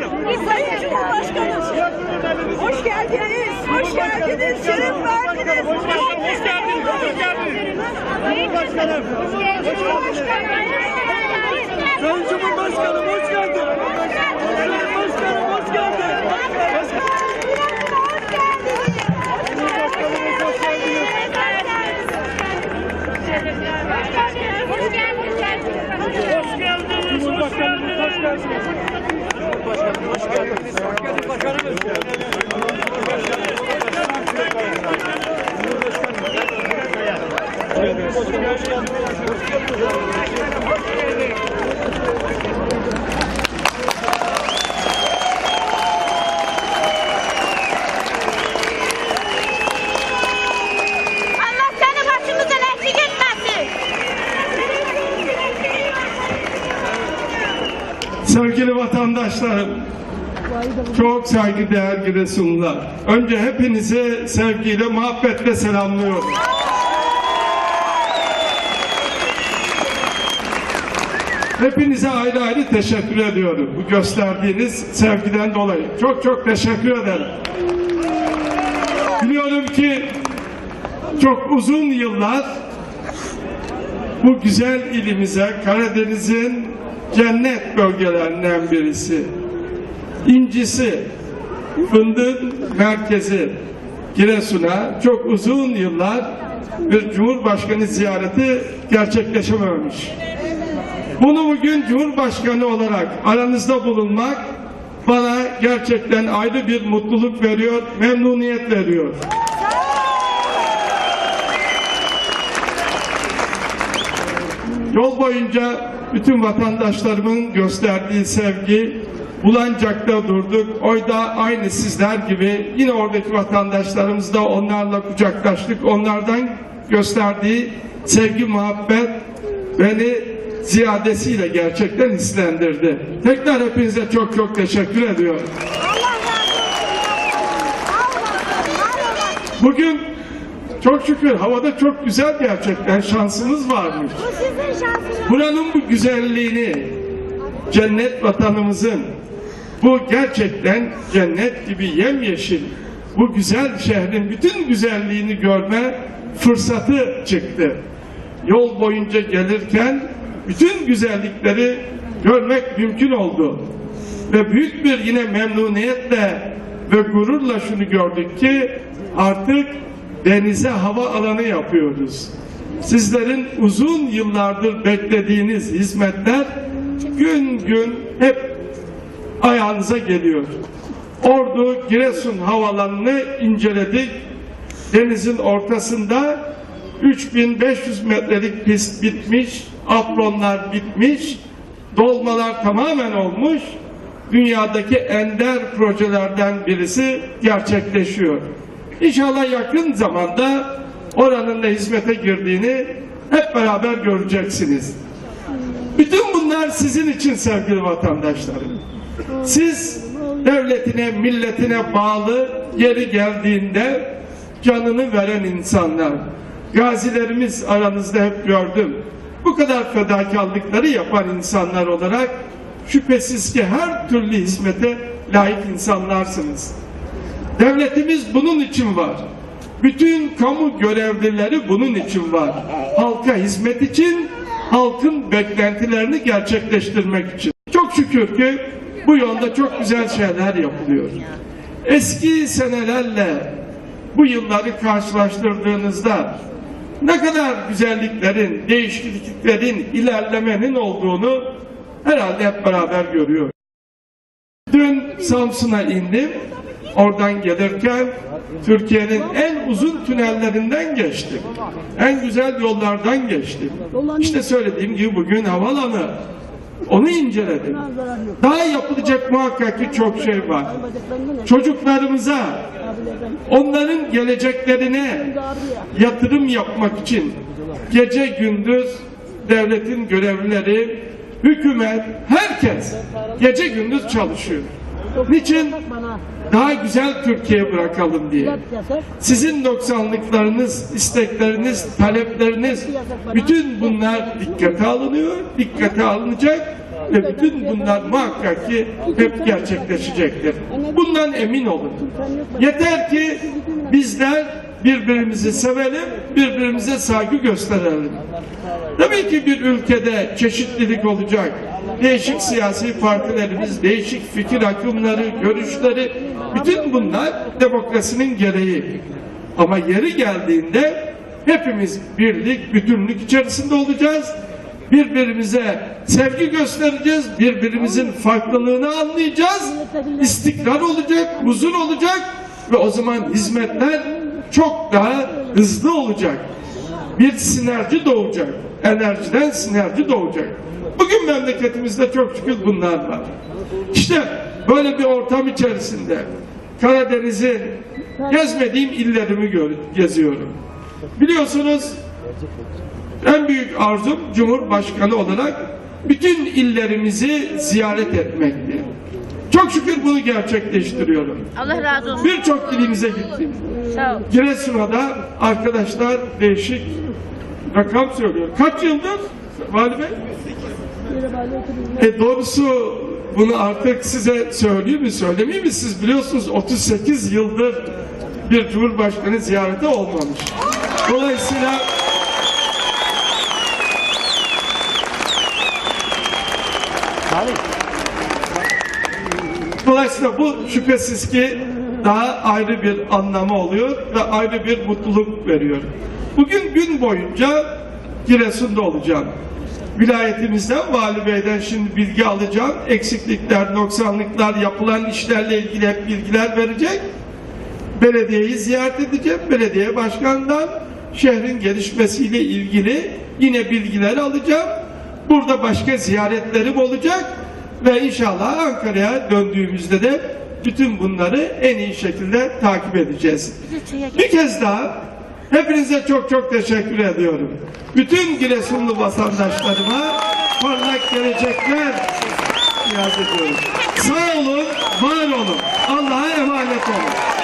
Cumhurbaşkanım. Sayın Cumhurbaşkanı. Hoş geldiniz. Hoş geldiniz. Şerif verdiniz. Hoş geldiniz. Hoş geldiniz. Cumhurbaşkanım. Sayın Cumhurbaşkanım hoş geldin. Sayın Başkanım hoş geldin. Hoş geldiniz. Hoş geldiniz. Allah seni başımızdan eksik etmesin. Sevgili vatandaşlarım, çok saygıdeğer Giresunlular. Önce hepinizi sevgiyle, muhabbetle selamlıyorum. Hepinize ayrı ayrı teşekkür ediyorum. Bu gösterdiğiniz sevgiden dolayı. Çok çok teşekkür ederim. Biliyorum ki çok uzun yıllar bu güzel ilimize Karadeniz'in cennet bölgelerinden birisi. İncisi, fındığın merkezi Giresun'a çok uzun yıllar bir Cumhurbaşkanı ziyareti gerçekleşememiş. Bunu bugün Cumhurbaşkanı olarak aranızda bulunmak bana gerçekten ayrı bir mutluluk veriyor, memnuniyet veriyor. Yol boyunca bütün vatandaşlarımın gösterdiği sevgi, Bulancak'ta durduk. Oyda aynı sizler gibi yine oradaki vatandaşlarımız da onlarla kucaklaştık. Onlardan gösterdiği sevgi, muhabbet beni ziyadesiyle gerçekten hislendirdi. Tekrar hepinize çok çok teşekkür ediyorum. Bugün çok şükür havada çok güzel gerçekten şansımız varmış. Bu sizin şansınız. Buranın bu güzelliğini, cennet vatanımızın bu gerçekten cennet gibi yemyeşil bu güzel şehrin bütün güzelliğini görme fırsatı çıktı. Yol boyunca gelirken bütün güzellikleri görmek mümkün oldu. Ve büyük bir yine memnuniyetle ve gururla şunu gördük ki artık denize hava alanı yapıyoruz. Sizlerin uzun yıllardır beklediğiniz hizmetler gün gün hep ayağınıza geliyor. Ordu Giresun havalanını inceledik. Denizin ortasında 3500 metrelik pist bitmiş, apronlar bitmiş, dolmalar tamamen olmuş. Dünyadaki ender projelerden birisi gerçekleşiyor. İnşallah yakın zamanda oranın da hizmete girdiğini hep beraber göreceksiniz. Bütün bunlar sizin için sevgili vatandaşlarım. Siz devletine, milletine bağlı yeri geldiğinde canını veren insanlar. Gazilerimiz aranızda hep gördüm. Bu kadar fedakarlıkları yapan insanlar olarak şüphesiz ki her türlü hizmete layık insanlarsınız. Devletimiz bunun için var. Bütün kamu görevlileri bunun için var. Halka hizmet için, halkın beklentilerini gerçekleştirmek için. Çok şükür ki bu yolda çok güzel şeyler yapılıyor. Eski senelerle bu yılları karşılaştırdığınızda ne kadar güzelliklerin, değişikliklerin, ilerlemenin olduğunu herhalde hep beraber görüyoruz. Dün Samsun'a indim. Oradan gelirken Türkiye'nin en uzun tünellerinden geçtim. En güzel yollardan geçtim. İşte söylediğim gibi bugün havalanı. Onu inceledim. Daha yapılacak muhakkak ki çok şey var. Çocuklarımıza, onların geleceklerine yatırım yapmak için gece gündüz devletin görevlileri, hükümet, herkes gece gündüz çalışıyor. Niçin? Daha güzel Türkiye bırakalım diye. Sizin noksanlıklarınız, istekleriniz, talepleriniz, bütün bunlar dikkate alınıyor, dikkate alınacak ve bütün bunlar muhakkak ki hep gerçekleşecektir. Bundan emin olun. Yeter ki bizler birbirimizi sevelim, birbirimize saygı gösterelim. Tabii ki bir ülkede çeşitlilik olacak. Değişik siyasi partilerimiz, değişik fikir akımları, görüşleri, bütün bunlar demokrasinin gereği. Ama yeri geldiğinde hepimiz birlik, bütünlük içerisinde olacağız. Birbirimize sevgi göstereceğiz, birbirimizin farklılığını anlayacağız. İstikrar olacak, huzur olacak ve o zaman hizmetler çok daha hızlı olacak bir sinerji doğacak. Enerjiden sinerji doğacak. Bugün memleketimizde çok şükür bunlar var. İşte böyle bir ortam içerisinde Karadeniz'in gezmediğim illerimi geziyorum. Biliyorsunuz en büyük arzum Cumhurbaşkanı olarak bütün illerimizi ziyaret etmekti. Çok şükür bunu gerçekleştiriyorum. Allah razı olsun. Birçok ilimize gittim. Sağ ol. Giresun'a da arkadaşlar değişik rakam söylüyor. Kaç yıldır Vali Bey? E doğrusu bunu artık size söyleyeyim mi söylemeyeyim mi? Siz biliyorsunuz 38 yıldır bir Cumhurbaşkanı ziyareti olmamış. Dolayısıyla Dolayısıyla bu şüphesiz ki daha ayrı bir anlamı oluyor ve ayrı bir mutluluk veriyor. Bugün gün boyunca Giresun'da olacağım. Vilayetimizden, Vali Bey'den şimdi bilgi alacağım. Eksiklikler, noksanlıklar, yapılan işlerle ilgili hep bilgiler verecek. Belediyeyi ziyaret edeceğim. Belediye başkanından şehrin gelişmesiyle ilgili yine bilgiler alacağım. Burada başka ziyaretlerim olacak ve inşallah Ankara'ya döndüğümüzde de bütün bunları en iyi şekilde takip edeceğiz. Bir kez daha hepinize çok çok teşekkür ediyorum. Bütün Giresunlu vatandaşlarıma parlak gelecekler ediyorum. Sağ olun, var olun. Allah'a emanet olun.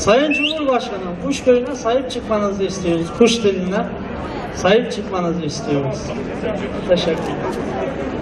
Sayın Cumhurbaşkanım, kuş köyüne sahip çıkmanızı istiyoruz. Kuş diline sahip çıkmanızı istiyoruz. Teşekkür ederim.